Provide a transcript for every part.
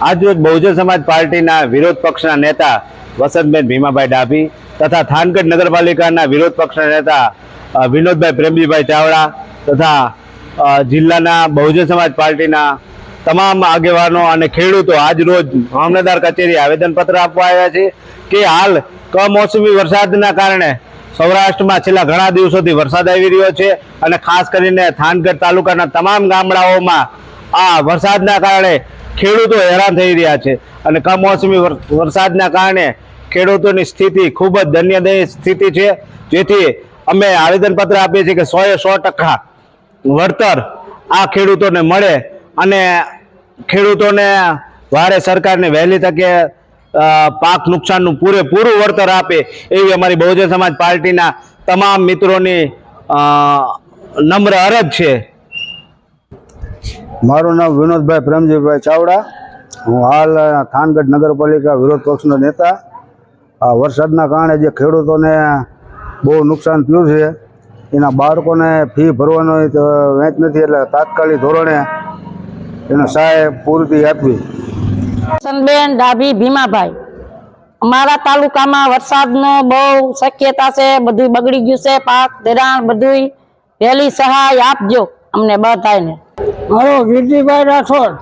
આજરોજ બહુજન સમાજ પાર્ટીના વિરોધ પક્ષના નેતા વસંતબેન ભીમાભાઈ ડાભી તથા થાનગઢ નગરપાલિકાના વિરોધ પક્ષના નેતા વિનોદભાઈ પ્રેમજીભાઈ ચાવડા તથા જિલ્લાના બહુજન સમાજ પાર્ટીના તમામ આગેવાનો અને ખેડૂતો આજ રોજ મામલતદાર કચેરી આવેદનપત્ર આપવા આવ્યા છે કે હાલ કમોસમી વરસાદના કારણે સૌરાષ્ટ્રમાં છેલ્લા ઘણા દિવસોથી વરસાદ આવી રહ્યો છે અને ખાસ કરીને થાનગઢ તાલુકાના તમામ ગામડાઓમાં આ વરસાદના કારણે ખેડૂતો હેરાન થઈ રહ્યા છે. અને કમોસમી વર- વરસાદના કારણે ખેડૂતોની સ્થિતિ ખૂબ જ દયનીય સ્થિતિ છે. જેથી અમે આવેદનપત્ર આપીએ છીએ કે સો એ સો ટકા વળતર આ ખેડૂતોને મળે અને ખેડૂતોને વારે સરકારને વહેલી તકે પાક નુકસાનનું પૂરેપૂરું વળતર આપે એવી અમારી બહુજન સમાજ પાર્ટીના તમામ મિત્રોની નમ્ર અરજ છે. મારું નામ વિનોદભાઈ પ્રેમજીભાઈ ચાવડા. હું હાલ થાનગઢ નગરપાલિકા વિરોધ પક્ષનો નેતા. આ વરસાદના કારણે જે ખેડૂતોને બહુ નુકસાન થયું છે, એના બાળકોને ફી ભરવાનો વેચ નથી, એટલે તાત્કાલિક ધોરણે એને સહાય પૂરતી આપવી બેન ડાભી ભીમાભાઈ, અમારા તાલુકામાં વરસાદનો બહુ શક્યતા છે બધું બગડી ગયું છે, પાક, ધિરાણ બધું વહેલી સહાય આપજો અમને બધાને મારો ગીરજીભાઈ રાઠોડ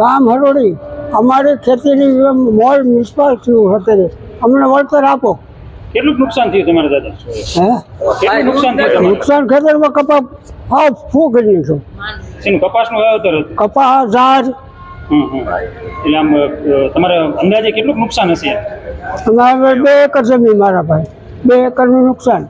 ગામ હરોડી અમારી ખેતીની મોલ મ્યુનિસિપલ થયું અત્યારે અમને વળતર આપો. કેટલું નુકસાન થયું તમારે દાદા? નુકસાન થયું નુકસાન ખેતરમાં કપાસ હા ફૂ કરી શેનું કપાસનું વાવેતર હતું? ઝાડ. એટલે આમ તમારે અંદાજે કેટલું નુકસાન હશે? અમારે બે એકર જમીન મારા ભાઈ. બે એકરનું નુકસાન.